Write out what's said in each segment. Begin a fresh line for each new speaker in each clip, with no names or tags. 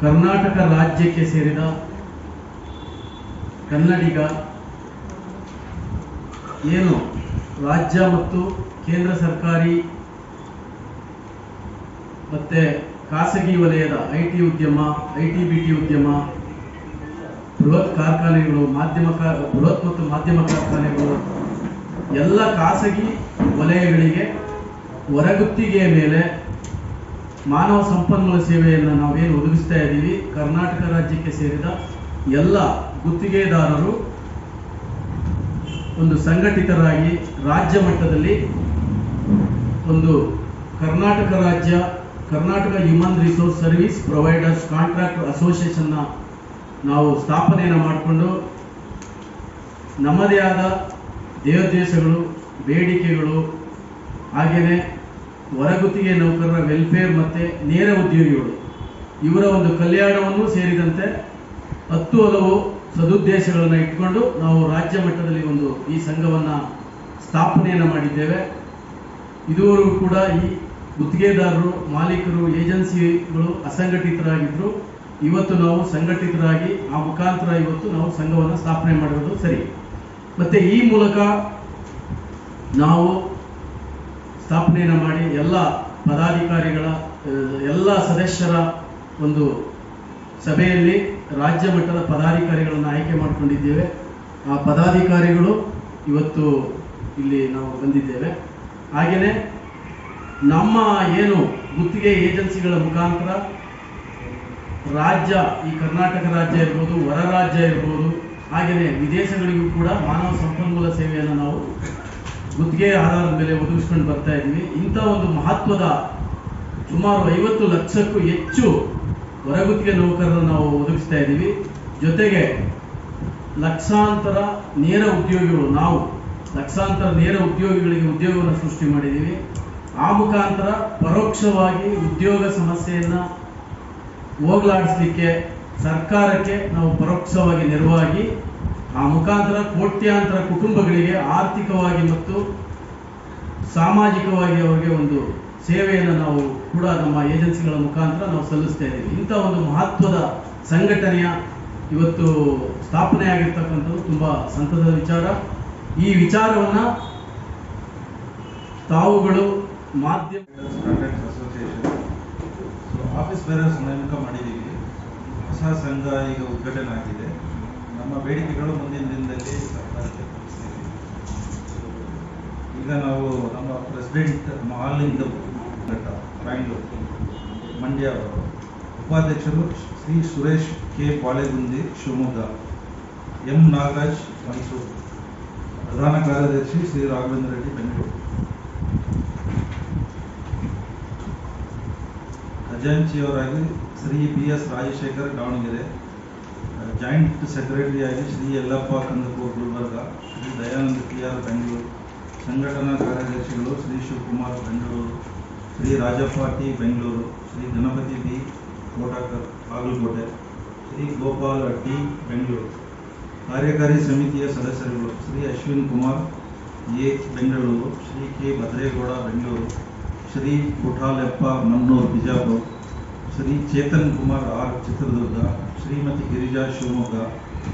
ಕರ್ನಾಟಕ ರಾಜ್ಯಕ್ಕೆ ಸೇರಿದ ಕನ್ನಡಿಗ ಏನು ರಾಜ್ಯ ಮತ್ತು ಕೇಂದ್ರ ಸರ್ಕಾರಿ ಮತ್ತೆ ಖಾಸಗಿ ವಲಯದ ಐ ಟಿ ಉದ್ಯಮ, ಐ ಟಿ, ಬಿ ಟಿ ಉದ್ಯಮ, ಬೃಹತ್ ಕಾರ್ಖಾನೆಗಳು, ಮಾಧ್ಯಮ ಬೃಹತ್ ಮತ್ತು ಮಾಧ್ಯಮ ಕಾರ್ಖಾನೆಗಳು, ಎಲ್ಲ ಖಾಸಗಿ ವಲಯಗಳಿಗೆ ಹೊರಗುತ್ತಿಗೆಯ ಮೇಲೆ ಮಾನವ ಸಂಪನ್ಮೂಲ ಸೇವೆಯನ್ನು ನಾವೇನು ಒದಗಿಸ್ತಾ ಇದ್ದೀವಿ, ಕರ್ನಾಟಕ ರಾಜ್ಯಕ್ಕೆ ಸೇರಿದ ಎಲ್ಲ ಗುತ್ತಿಗೆದಾರರು ಒಂದು ಸಂಘಟಿತರಾಗಿ ರಾಜ್ಯ ಮಟ್ಟದಲ್ಲಿ ಒಂದು ಕರ್ನಾಟಕ ರಾಜ್ಯ, Karnataka human resource service providers contract ಅಸೋಸಿಯೇಷನ್ನ ನಾವು ಸ್ಥಾಪನೆಯನ್ನು ಮಾಡಿಕೊಂಡು ನಮ್ಮದೇ ಆದ ದೇವದೇಶಗಳು ಬೇಡಿಕೆಗಳು ಹಾಗೆಯೇ ಹೊರಗುತ್ತಿಗೆ ನೌಕರರ ವೆಲ್ಫೇರ್ ಮತ್ತು ನೇರ ಉದ್ಯೋಗಿಗಳು ಇವರ ಒಂದು ಕಲ್ಯಾಣವನ್ನು ಸೇರಿದಂತೆ ಹತ್ತು ಹಲವು ಸದುದ್ದೇಶಗಳನ್ನು ಇಟ್ಕೊಂಡು ನಾವು ರಾಜ್ಯ ಮಟ್ಟದಲ್ಲಿ ಒಂದು ಈ ಸಂಘವನ್ನು ಸ್ಥಾಪನೆಯನ್ನು ಮಾಡಿದ್ದೇವೆ. ಇದುವರೆಗೂ ಕೂಡ ಈ ಗುತ್ತಿಗೆದಾರರು, ಮಾಲೀಕರು, ಏಜೆನ್ಸಿಗಳು ಅಸಂಘಟಿತರಾಗಿದ್ದರು ಇವತ್ತು ನಾವು ಸಂಘಟಿತರಾಗಿ, ಆ ಮುಖಾಂತರ ಇವತ್ತು ನಾವು ಸಂಘವನ್ನು ಸ್ಥಾಪನೆ ಮಾಡಿರೋದು ಸರಿ. ಮತ್ತು ಈ ಮೂಲಕ ನಾವು ಸ್ಥಾಪನೆಯನ್ನು ಮಾಡಿ ಎಲ್ಲ ಪದಾಧಿಕಾರಿಗಳ, ಎಲ್ಲ ಸದಸ್ಯರ ಒಂದು ಸಭೆಯಲ್ಲಿ ರಾಜ್ಯ ಮಟ್ಟದ ಪದಾಧಿಕಾರಿಗಳನ್ನು ಆಯ್ಕೆ ಮಾಡಿಕೊಂಡಿದ್ದೇವೆ. ಆ ಪದಾಧಿಕಾರಿಗಳು ಇವತ್ತು ಇಲ್ಲಿ ನಾವು ಬಂದಿದ್ದೇವೆ. ಹಾಗೆಯೇ ನಮ್ಮ ಏನು ಗುತ್ತಿಗೆ ಏಜೆನ್ಸಿಗಳ ಮುಖಾಂತರ ರಾಜ್ಯ, ಈ ಕರ್ನಾಟಕ ರಾಜ್ಯ ಇರ್ಬೋದು, ಹೊರ ರಾಜ್ಯ ಇರ್ಬೋದು ಹಾಗೆಯೇ ವಿದೇಶಗಳಿಗೂ ಕೂಡ ಮಾನವ ಸಂಪನ್ಮೂಲ ಸೇವೆಯನ್ನು ನಾವು ಗುತ್ತಿಗೆ ಆಧಾರದ ಮೇಲೆ ಒದಗಿಸ್ಕೊಂಡು ಬರ್ತಾ ಇದ್ದೀವಿ. ಇಂಥ ಒಂದು ಮಹತ್ವದ ಸುಮಾರು ಐವತ್ತು ಲಕ್ಷಕ್ಕೂ ಹೆಚ್ಚು ಹೊರಗುತ್ತಿಗೆ ನೌಕರರನ್ನು ನಾವು ಒದಗಿಸ್ತಾ ಇದ್ದೀವಿ. ಜೊತೆಗೆ ಲಕ್ಷಾಂತರ ನೇರ ಉದ್ಯೋಗಿಗಳು, ನಾವು ಲಕ್ಷಾಂತರ ನೇರ ಉದ್ಯೋಗಿಗಳಿಗೆ ಉದ್ಯೋಗವನ್ನು ಸೃಷ್ಟಿ ಮಾಡಿದ್ದೀವಿ. ಆ ಮುಖಾಂತರ ಪರೋಕ್ಷವಾಗಿ ಉದ್ಯೋಗ ಸಮಸ್ಯೆಯನ್ನು ಹೋಗಲಾಡಿಸ್ಲಿಕ್ಕೆ ಸರ್ಕಾರಕ್ಕೆ ನಾವು ಪರೋಕ್ಷವಾಗಿ ನೆರವಾಗಿ ಆ ಮುಖಾಂತರ ಕೋಟ್ಯಾಂತರ ಕುಟುಂಬಗಳಿಗೆ ಆರ್ಥಿಕವಾಗಿ ಮತ್ತು ಸಾಮಾಜಿಕವಾಗಿ ಅವರಿಗೆ ಒಂದು ಸೇವೆಯನ್ನು ನಾವು ಕೂಡ ನಮ್ಮ ಏಜೆನ್ಸಿಗಳ ಮುಖಾಂತರ ನಾವು ಸಲ್ಲಿಸ್ತಾ ಇದ್ದೀವಿ. ಇಂಥ ಒಂದು ಮಹತ್ವದ ಸಂಘಟನೆಯ ಇವತ್ತು ಸ್ಥಾಪನೆ ಆಗಿರ್ತಕ್ಕಂಥದ್ದು ತುಂಬ ಸಂತದ ವಿಚಾರ. ಈ ವಿಚಾರವನ್ನು ತಾವುಗಳು ಮಾಧ್ಯಮ
ಆಫೀಸ್ ಬೇರೆ ನೇಮಕ ಮಾಡಿದ್ದೀವಿ. ಹೊಸ ಸಂಘ ಈಗ ಉದ್ಘಾಟನೆ ಆಗಿದೆ. ಬೇಡಿಕೆಗಳು ಮುಂದಿನ ದಿನದಲ್ಲಿ ಸರ್ಕಾರಕ್ಕೆ ತಿಳಿಸ್ತೇವೆ ಈಗ ನಾವು ನಮ್ಮ ಪ್ರೆಸಿಡೆಂಟ್ ಮಹಾಲಿಂಗ ಘಟ್ಟ ಬ್ಯಾಂಗ್ಳೂರು ಮಂಡ್ಯ ಉಪಾಧ್ಯಕ್ಷರು ಶ್ರೀ ಸುರೇಶ್ ಕೆ. ಬಾಳೆಗುಂದಿ, ಶಿವಮೊಗ್ಗ, ಎಂ. ನಾಗರಾಜ್, ಮೈಸೂರು, ಪ್ರಧಾನ ಕಾರ್ಯದರ್ಶಿ Shri Raghavendra Reddy, Bengaluru. ಖಜಾಂಚಿಯವರಾಗಿ Shri B S Rajashekar Davanagere joint ಸೆಕ್ರೆಟರಿಯಾಗಿ Shri Yallappa Kandakur Gulbarga, Shri Dayananda T R Bengaluru, ಸಂಘಟನಾ ಕಾರ್ಯದರ್ಶಿಗಳು Shri Shivakumar Bengaluru, Shri Rajappa T Bengaluru, Shri Ganapati B Kotakar Bagalkot, Shri Gopala T Bengaluru. ಕಾರ್ಯಕಾರಿ ಸಮಿತಿಯ ಸದಸ್ಯರುಗಳು Shri Ashwin Kumar A Bengaluru, Shri K Bhadregowda Bengaluru, Shri Kuthaleppa Mannur Bijapur. Shri Chetan Kumar R Chitradurga Shrimati Girija Shivamogga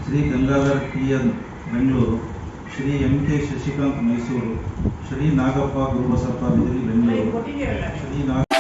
Shri Gangadhar T N Bengaluru Shri M K Shashikant Mysuru Shri Nagappa Gurubasappa Bidiri Bengaluru Shri ನಾಗ